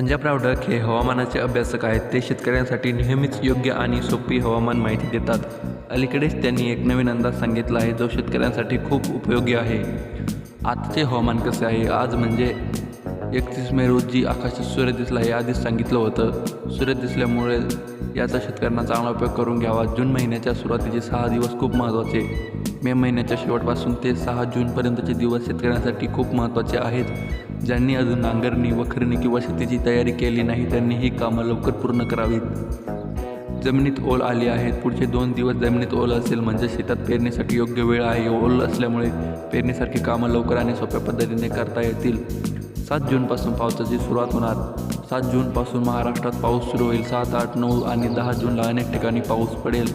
Panjabrao duck हे हवामानाचे अभ्यासक आहेत. ते शेतकऱ्यांसाठी नेहमीच योग्य आणि सोपी हवामान माहिती देतात. अलीकडेच त्यांनी एक नवीन अंदाज सांगितला आहे जो शेतकऱ्यांसाठी खूप उपयोगी आहे. आजचे हवामान कसे आहे? आज म्हणजे एकतीस मे रोजी आकाशात सूर्य दिसला हे आधीच सांगितलं होतं. सूर्य दिसल्यामुळे याचा शेतकऱ्यांना चांगला उपयोग करून घ्यावा. जून महिन्याच्या सुरुवातीचे सहा दिवस खूप महत्त्वाचे. मे महिन्याच्या शेवटपासून ते सहा जूनपर्यंतचे दिवस शेतकऱ्यांसाठी खूप महत्त्वाचे आहेत. ज्यांनी अजून नांगरणी वखरणी किंवा शेतीची तयारी केली नाही त्यांनी ही कामं लवकर पूर्ण करावीत. जमिनीत ओल आली आहे पुढचे दोन दिवस जमिनीत ओल असेल म्हणजे शेतात पेरणीसाठी योग्य वेळ आहे. ओल असल्यामुळे पेरणीसारखी कामं लवकर आणि सोप्या पद्धतीने करता येतील. सात जूनपासून पावसाची सुरुवात होणार. सात जूनपासून महाराष्ट्रात पाऊस सुरू होईल. सात आठ नऊ आणि दहा जूनला अनेक ठिकाणी पाऊस पडेल.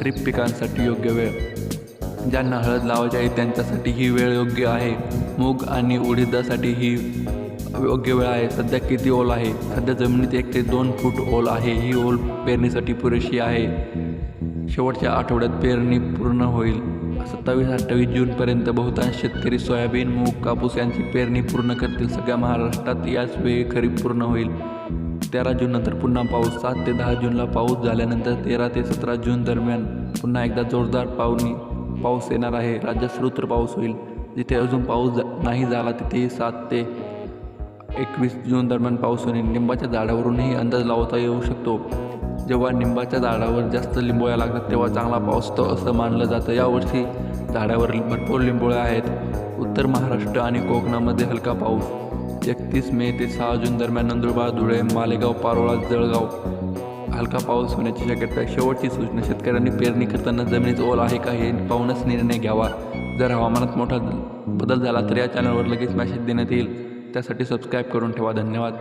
खरीप पिकांसाठी योग्य वेळ. ज्यांना हळद लावायची आहे त्यांच्यासाठी ही वेळ योग्य आहे. मूग आणि उडीदासाठी ही योग्य वेळ आहे. सध्या किती ओल आहे? सध्या जमिनीत एक ते दोन फूट ओल आहे. ही ओल पेरणीसाठी पुरेशी आहे. शेवटच्या आठवड्यात पेरणी पूर्ण होईल. सत्तावीस अठ्ठावीस जूनपर्यंत बहुतांश शेतकरी सोयाबीन मूग कापूस यांची पेरणी पूर्ण करतील. सगळ्या महाराष्ट्रात याच वेळी खरीप पूर्ण होईल. तेरा जूननंतर पुन्हा पाऊस सात ते दहा जूनला पाऊस झाल्यानंतर तेरा ते सतरा जून दरम्यान पुन्हा एकदा जोरदार पावनी पाऊस येणार आहे. राज्यात सर्वत्र पाऊस होईल. जिथे अजून पाऊस नाही झाला तिथेही सात ते एकवीस जून दरम्यान पाऊस होईल. लिंबाच्या झाडावरूनही अंदाज लावता येऊ शकतो. जेव्हा निंबाच्या झाडावर जास्त लिंबोळ्या लागतात तेव्हा चांगला पाऊस तो असं मानलं जातं. यावर्षी झाडावर भरपूर लिंबोळ्या आहेत. उत्तर महाराष्ट्र आणि कोकणामध्ये हलका पाऊस. एकतीस मे ते सहा जून दरम्यान नंदुरबार धुळे मालेगाव पारोळा जळगाव हलका पाऊस होण्याची शक्यता शेवटची सूचना शेतकऱ्यांनी पेरणी करताना जमिनीत ओल आहे का हे पाहूनच निर्णय घ्यावा. जर हवामानात मोठा बदल झाला तर या चॅनलवर लगेच मॅसेज देण्यात येईल. त्यासाठी सबस्क्राईब करून ठेवा. धन्यवाद.